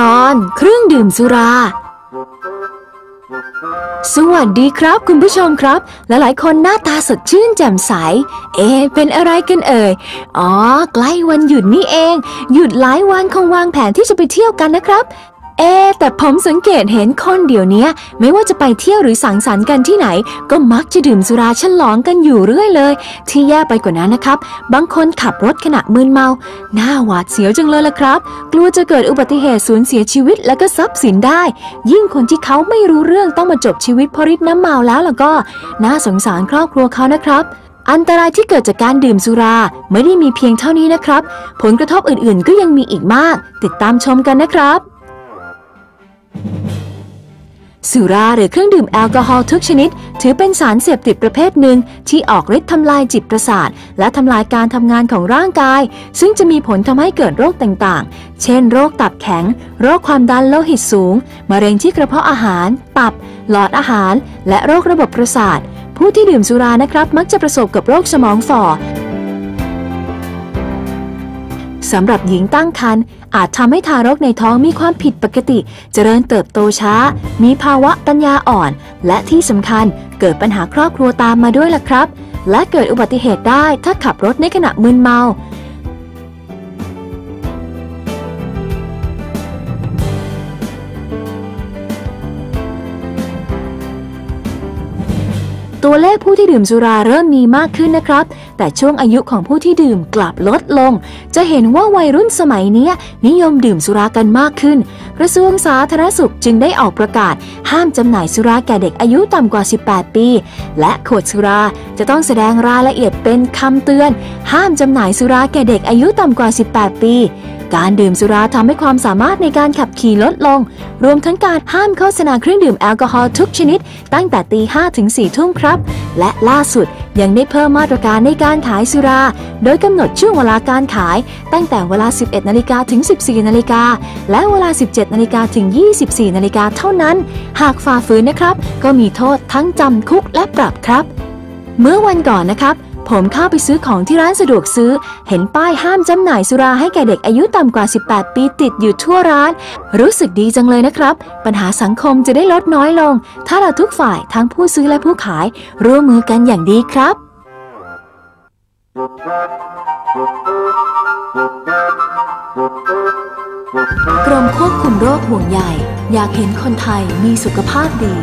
ตอนเครื่องดื่มสุรา สวัสดีครับ คุณผู้ชมครับ หลายๆ คนหน้าตาสดชื่นแจ่มใส เอ๊เป็นอะไรกันเอ่ย อ๋อ ใกล้วันหยุดนี่เอง หยุดหลายวันคงวางแผนที่จะไปเที่ยวกันนะครับ เอ๊แต่ผมสังเกตเห็นคนเดี๋ยวนี้ไม่ว่าจะไปเที่ยวหรือสังสรรค์กันที่ไหน ก็มักจะดื่มสุราฉลองกันอยู่เรื่อยเลย ที่แย่ไปกว่านั้นนะครับ บางคนขับรถขณะมึนเมา หน้าหวาดเสียวจังเลยล่ะครับ กลัวจะเกิดอุบัติเหตุสูญเสียชีวิตและก็ทรัพย์สินได้ ยิ่งคนที่เขาไม่รู้เรื่องต้องมาจบชีวิตเพราะฤทธิ์น้ำเมาแล้วล่ะก็ น่าสงสารครอบครัวเขานะครับอันตรายที่เกิดจากการดื่มสุราไม่ได้มีเพียงเท่านี้นะครับ ผลกระทบอื่นๆ ก็ยังมีอีกมาก ติดตามชมกันนะครับ สุราหรือเครื่องดื่มแอลกอฮอล์ทุกชนิด ถือเป็นสารเสพติดประเภทหนึ่ง ที่ออกฤทธิ์ทำลายจิตประสาท และทำลายการทำงานของร่างกาย ซึ่งจะมีผลทำให้เกิดโรคต่างๆ เช่น โรคตับแข็ง โรคความดันโลหิตสูง มะเร็งที่กระเพาะอาหาร ตับ หลอดอาหาร และโรคระบบประสาท ผู้ที่ดื่มสุรานะครับ มักจะประสบกับโรคสมองฝ่อ สำหรับหญิงตั้งครรภ์อาจทำให้ทารกในท้องมีความผิดปกติ เจริญเติบโตช้า มีภาวะปัญญาอ่อน และที่สำคัญเกิดปัญหาครอบครัวตามมาด้วยล่ะครับ และเกิดอุบัติเหตุได้ถ้าขับรถในขณะมึนเมา ตัวเลขผู้ที่ดื่มสุราเริ่มมีมากขึ้นนะครับ แต่ช่วงอายุของผู้ที่ดื่มกลับลดลง จะเห็นว่าวัยรุ่นสมัยนี้นิยมดื่มสุรากันมากขึ้น กระทรวงสาธารณสุขจึงได้ออกประกาศ ห้ามจำหน่ายสุราแก่เด็กอายุต่ำกว่า 18 ปี และขวดสุราจะต้องแสดงรายละเอียดเป็นคำเตือน ห้ามจำหน่ายสุราแก่เด็กอายุต่ำกว่า 18 ปี การดื่มสุราทำให้ความสามารถในการขับขี่ลดลง รวมทั้งการห้ามโฆษณาเครื่องดื่มแอลกอฮอล์ทุกชนิด ตั้งแต่ตี5ถึง4ทุ่มครับ และล่าสุดยังได้เพิ่มมาตรการในการขายสุรา โดยกำหนดช่วงเวลาการขาย ตั้งแต่เวลา 11 นาฬิกาถึง 14 นาฬิกา และเวลา 17 นาฬิกาถึง 24 นาฬิกาเท่านั้น หากฝ่าฝืนนะครับ ก็มีโทษทั้งจำคุกและปรับครับ เมื่อวันก่อนนะครับ ผมเข้าไปซื้อของที่ร้านสะดวกซื้อ เห็นป้ายห้ามจำหน่ายสุราให้แก่เด็กอายุต่ำกว่า 18 ปีติดอยู่ทั่วร้าน รู้สึกดีจังเลยนะครับ ปัญหาสังคมจะได้ลดน้อยลง ถ้าเราทุกฝ่ายทั้งผู้ซื้อและผู้ขาย ร่วมมือกันอย่างดีครับ กรมควบคุมโรคห่วงใยอยากเห็นคนไทยมีสุขภาพดี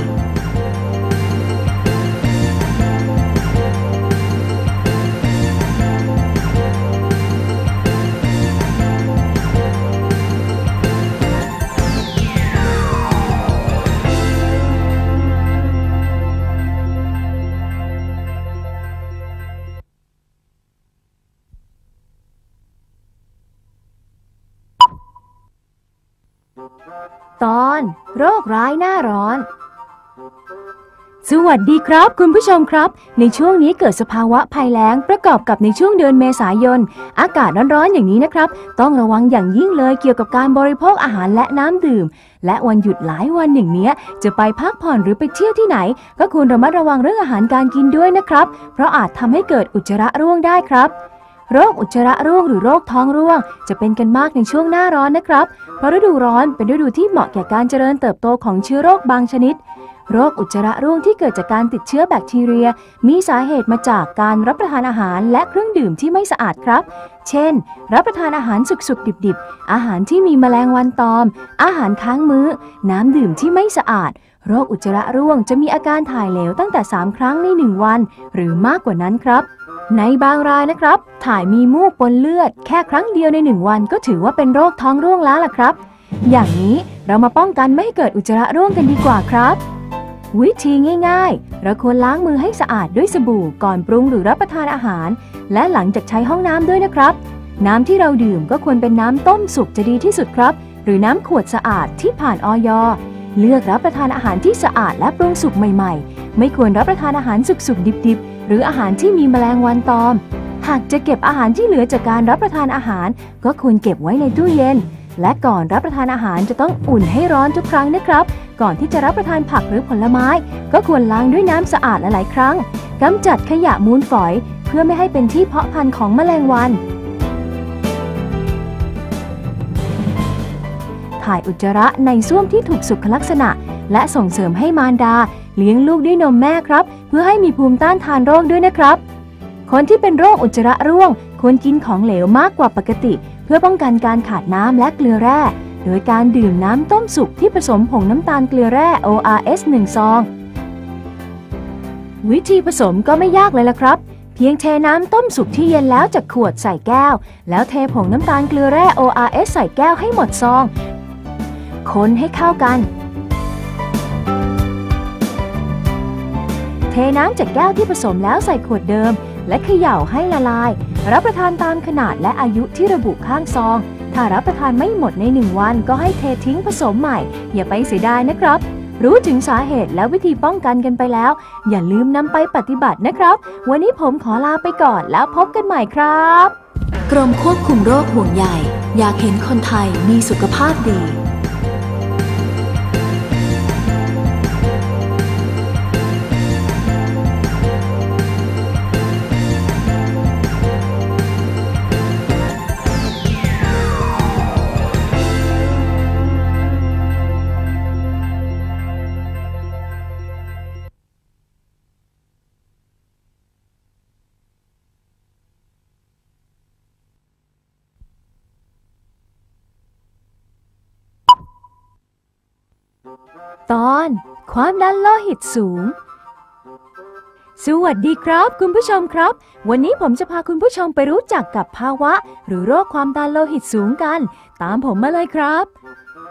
ตอนโรคร้ายหน้าร้อน สวัสดีครับ คุณผู้ชมครับ ในช่วงนี้เกิดสภาวะภัยแล้งประกอบกับในช่วงเดือนเมษายน อากาศร้อนๆอย่างนี้นะครับ ต้องระวังอย่างยิ่งเลยเกี่ยวกับการบริโภคอาหารและน้ำดื่ม และวันหยุดหลายวันอย่างเนี้ยจะไปพักผ่อนหรือไปเที่ยวที่ไหน ก็ควรระมัดระวังเรื่องอาหารการกินด้วยนะครับ เพราะอาจทำให้เกิดอุจจาระร่วงได้ครับ โรคอุจจาระร่วงหรือโรคท้องร่วง จะเป็นกันมากในช่วงหน้าร้อนนะครับ เพราะฤดูร้อนเป็นฤดูที่เหมาะแก่การเจริญเติบโตของเชื้อโรคบางชนิด โรคอุจจาระร่วงที่เกิดจากการติดเชื้อแบคทีเรีย มีสาเหตุมาจากการรับประทานอาหารและเครื่องดื่มที่ไม่สะอาดครับ เช่น รับประทานอาหารสุกๆดิบๆ อาหารที่มีแมลงวันตอม อาหารค้างมื้อ น้ำดื่มที่ไม่สะอาด โรคอุจจาระร่วงจะมีอาการถ่ายเหลวตั้งแต่ 3 ครั้งใน 1 วัน หรือมากกว่านั้นครับ ในบางรายนะครับ ถ่ายมีมูกปนเลือด แค่ครั้งเดียวใน1วันก็ถือว่าเป็นโรคท้องร่วงแล้วล่ะครับ อย่างนี้เรามาป้องกันไม่ให้เกิดอุจจาระร่วงกันดีกว่าครับ วิธีง่ายๆ เราควรล้างมือให้สะอาดด้วยสบู่ก่อนปรุงหรือรับประทานอาหาร และหลังจากใช้ห้องน้ำด้วยนะครับ น้ำที่เราดื่มก็ควรเป็นน้ำต้มสุกจะดีที่สุดครับ หรือน้ำขวดสะอาดที่ผ่านออยเลือกรับประทานอาหารที่สะอาดและปรุงสุกใหม่ ๆ ไม่ควรรับประทานอาหารสุกๆดิบๆ หรืออาหารที่มีแมลงวันตอม หากจะเก็บอาหารที่เหลือจากการรับประทานอาหาร ก็ควรเก็บไว้ในตู้เย็น และก่อนรับประทานอาหารจะต้องอุ่นให้ร้อนทุกครั้งนะครับ ก่อนที่จะรับประทานผักหรือผลไม้ ก็ควรล้างด้วยน้ำสะอาดหลายๆครั้งกำจัดขยะมูลฝอย เพื่อไม่ให้เป็นที่เพาะพันธุ์ของแมลงวันถ่ายอุจจาระในส้วมที่ถูกสุขลักษณะ และส่งเสริมให้มารดา เลี้ยงลูกด้วยนมแม่ครับ เพื่อให้มีภูมิต้านทานโรคด้วยนะครับ คนที่เป็นโรคอุจจาระร่วง ควรกินของเหลวมากกว่าปกติ เพื่อป้องกันการขาดน้ำและเกลือแร่ โดยการดื่มน้ำต้มสุกที่ผสมผงน้ำตาลเกลือแร่ ORS 1ซอง วิธีผสมก็ไม่ยากเลยละครับเพียงเทน้ำต้มสุกที่เย็นแล้วจากขวดใส่แก้ว แล้วเทผงน้ำตาลเกลือแร่ ORS ใส่แก้วให้หมดซอง คนให้เข้ากัน ทน้ำจากแก้วที่ผสมแล้วใส่ขวดเดิม และเขย่าให้ละลาย รับประทานตามขนาดและอายุที่ระบุข้างซอง ถ้ารับประทานไม่หมดในหนึ่งวันก็ให้เททิ้งผสมใหม่ อย่าไปเสียดายนะครับ รู้ถึงสาเหตุและวิธีป้องกันกันไปแล้ว อย่าลืมนำไปปฏิบัตินะครับ วันนี้ผมขอลาไปก่อนแล้วพบกันใหม่ครับ กรมควบคุมโรคห่วงใยอยากเห็นคนไทยมีสุขภาพดี ตอนความดันโลหิตสูง สวัสดีครับ คุณผู้ชมครับ วันนี้ผมจะพาคุณผู้ชมไปรู้จักกับภาวะ หรือโรคความดันโลหิตสูงกัน ตามผมมาเลยครับ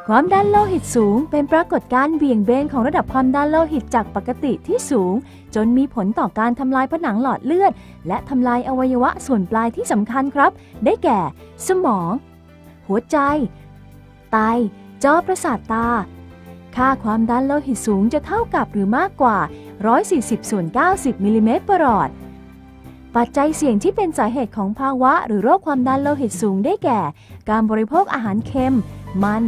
ความดันโลหิตสูง เป็นปรากฏการณ์เบี่ยงเบนของระดับความดันโลหิตจากปกติที่สูง จนมีผลต่อการทำลายผนังหลอดเลือด และทำลายอวัยวะส่วนปลายที่สำคัญครับ ได้แก่ สมอง หัวใจ ไต จอประสาทตา ค่าความดันโลหิตสูงจะเท่ากับหรือมากกว่า 140ส่วน90 มิลลิเมตรประหลอด ปัจจัยเสี่ยงที่เป็นสาเหตุของภาวะ หรือโรคความดันโลหิตสูงได้แก่ การบริโภคอาหารเค็ม มัน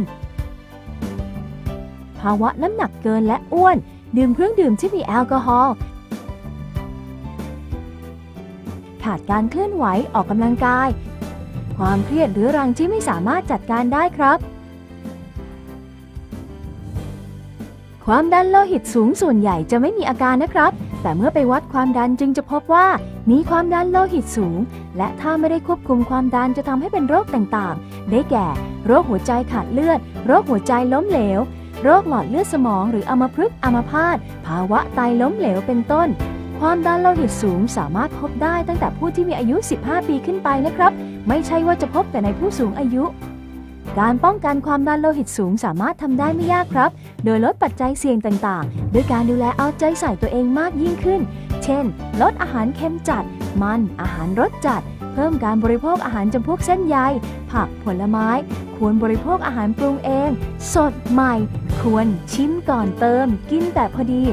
ภาวะน้ำหนักเกินและอ้วน ดื่มเครื่องดื่มที่มีแอลกอฮอล์ขาดการเคลื่อนไหวออกกำลังกาย ความเครียดหรือรังที่ไม่สามารถจัดการได้ครับ ความดันโลหิตสูงส่วนใหญ่จะไม่มีอาการนะครับ แต่เมื่อไปวัดความดันจึงจะพบว่า มีความดันโลหิตสูง และถ้าไม่ได้ควบคุมความดันจะทำให้เป็นโรคต่างๆ ได้แก่ โรคหัวใจขาดเลือด โรคหัวใจล้มเหลว โรคหลอดเลือดสมอง หรืออัมพฤกษ์อัมพาต ภาวะไตล้มเหลว เป็นต้น ความดันโลหิตสูงสามารถพบได้ตั้งแต่ผู้ที่มีอายุ 15 ปีขึ้นไปนะครับ ไม่ใช่ว่าจะพบแต่ในผู้สูงอายุ การป้องกันความดันโลหิตสูงสามารถทำได้ไม่ยากครับ โดยลดปัจจัยเสี่ยงต่างๆ ด้วยการดูแลเอาใจใส่ตัวเองมากยิ่งขึ้น เช่น ลดอาหารเค็มจัด มัน อาหารรสจัด เพิ่มการบริโภคอาหารจำพวกเส้นใย ผัก ผลไม้ ควรบริโภคอาหารปรุงเอง สดใหม่ ควรชิมก่อนเติม กินแต่พอดี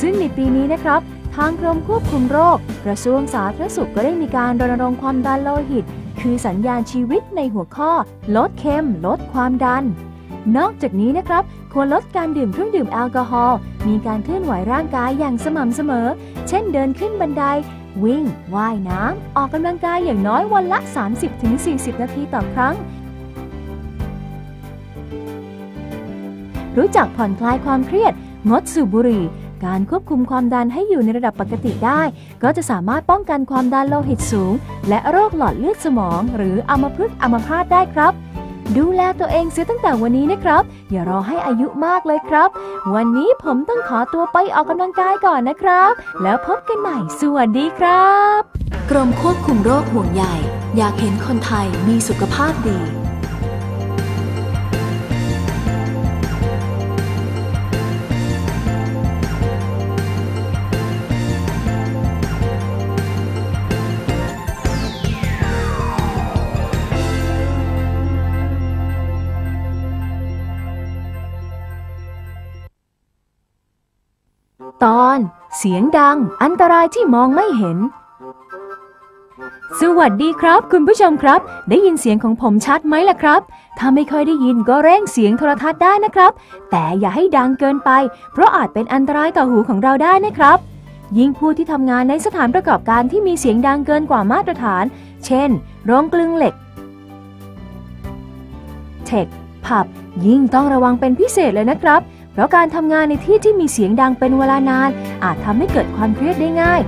ซึ่งในปีนี้นะครับ ทางกรมควบคุมโรค กระทรวงสาธารณสุขก็ได้มีการรณรงค์ความดันโลหิต คือสัญญาณชีวิตในหัวข้อ ลดเค็ม ลดความดัน นอกจากนี้นะครับ ควรลดการดื่มเครื่องดื่มแอลกอฮอล์มีการเคลื่อนไหวร่างกายอย่างสม่ำเสมอ เช่นเดินขึ้นบันได วิ่ง ว่ายน้ำ ออกกำลังกายอย่างน้อยวันละ 30-40 นาทีต่อครั้งรู้จักผ่อนคลายความเครียด งดสูบบุหรี่ การควบคุมความดันให้อยู่ในระดับปกติได้ ก็จะสามารถป้องกันความดันโลหิตสูง และโรคหลอดเลือดสมอง หรืออัมพฤกษ์อัมพาตได้ครับ ดูแลตัวเองเสียตั้งแต่วันนี้นะครับ อย่ารอให้อายุมากเลยครับ วันนี้ผมต้องขอตัวไปออกกำลังกายก่อนนะครับ แล้วพบกันใหม่สวัสดีครับ กรมควบคุมโรคห่วงใยอยากเห็นคนไทยมีสุขภาพดี เสียงดัง อันตรายที่มองไม่เห็น สวัสดีครับ คุณผู้ชมครับ ได้ยินเสียงของผมชัดไหมล่ะครับ ถ้าไม่ค่อยได้ยินก็เร่งเสียงโทรทัศน์ได้นะครับ แต่อย่าให้ดังเกินไป เพราะอาจเป็นอันตรายต่อหูของเราได้นะครับ ยิ่งผู้ที่ทำงานในสถานประกอบการที่มีเสียงดังเกินกว่ามาตรฐาน เช่น โรงกลึงเหล็ก เทค ผับ ยิ่งต้องระวังเป็นพิเศษเลยนะครับ เพราะการทำงานในที่ที่มีเสียงดังเป็นเวลานาน อาจทำให้เกิดความเครียดได้ง่าย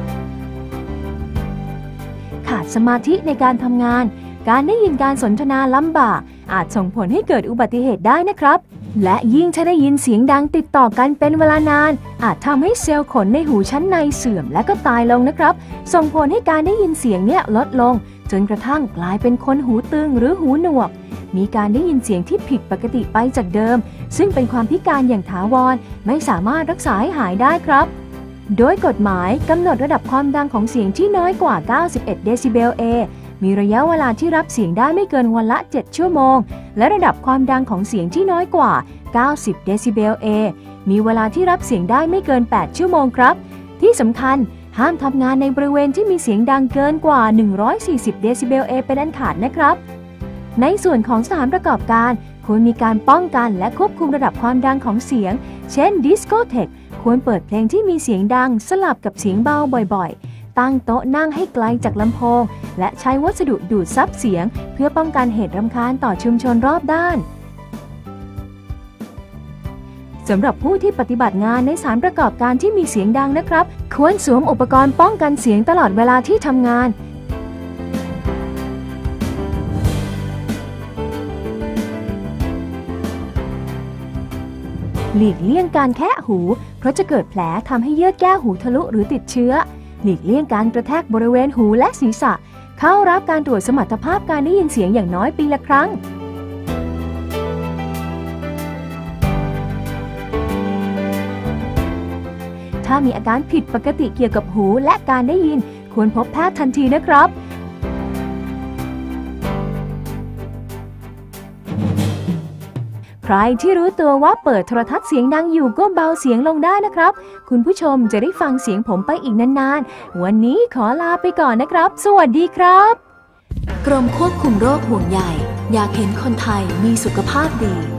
ขาดสมาธิในการทำงาน การได้ยินการสนทนาลำบาก อาจส่งผลให้เกิดอุบัติเหตุได้นะครับ และยิ่งถ้าได้ยินเสียงดังติดต่อกันเป็นเวลานาน อาจทำให้เซลล์ขนในหูชั้นในเสื่อมและก็ตายลงนะครับ ส่งผลให้การได้ยินเสียงเนี่ยลดลง จนกระทั่งกลายเป็นคนหูตึงหรือหูหนวก มีการได้ยินเสียงที่ผิดปกติไปจากเดิม ซึ่งเป็นความพิการอย่างถาวรไม่สามารถรักษาให้หายได้ครับ โดยกฎหมายกำหนดระดับความดังของเสียงที่น้อยกว่า 91 เดซิเบล A มีระยะเวลาที่รับเสียงได้ไม่เกินวันละ 7 ชั่วโมง และระดับความดังของเสียงที่น้อยกว่า 90 เดซิเบล A มีเวลาที่รับเสียงได้ไม่เกิน 8 ชั่วโมงครับ ที่สำคัญห้ามทำงานในบริเวณที่มีเสียงดังเกินกว่า 140 เดซิเบล A เป็นอันขาดนะครับ ในส่วนของสถานประกอบการ ควรมีการป้องกันและควบคุมระดับความดังของเสียง เช่นดิสโกเทคควรเปิดเพลงที่มีเสียงดังสลับกับเสียงเบาบ่อยๆ ตั้งโต๊ะนั่งให้ไกลจากลำโพง และใช้วัสดุดูดซับเสียง เพื่อป้องกันเหตุรำคาญต่อชุมชนรอบด้านสำหรับผู้ที่ปฏิบัติงานในสถานประกอบการที่มีเสียงดังนะครับ ควรสวมอุปกรณ์ป้องกันเสียงตลอดเวลาที่ทำงาน หลีกเลี่ยงการแคะหู เพราะจะเกิดแผลทำให้เยื่อแก้วหูทะลุหรือติดเชื้อ หลีกเลี่ยงการกระแทกบริเวณหูและศีรษะ เข้ารับการตรวจสมรรถภาพการได้ยินเสียงอย่างน้อยปีละครั้งถ้ามีอาการผิดปกติเกี่ยวกับหูและการได้ยิน ควรพบแพทย์ทันทีนะครับ ใครที่รู้ตัวว่าเปิดโทรทัศน์เสียงดังอยู่ก็เบาเสียงลงได้นะครับ คุณผู้ชมจะได้ฟังเสียงผมไปอีกนานๆ วันนี้ขอลาไปก่อนนะครับ สวัสดีครับ กรมควบคุมโรคห่วงใหญ่ อยากเห็นคนไทยมีสุขภาพดี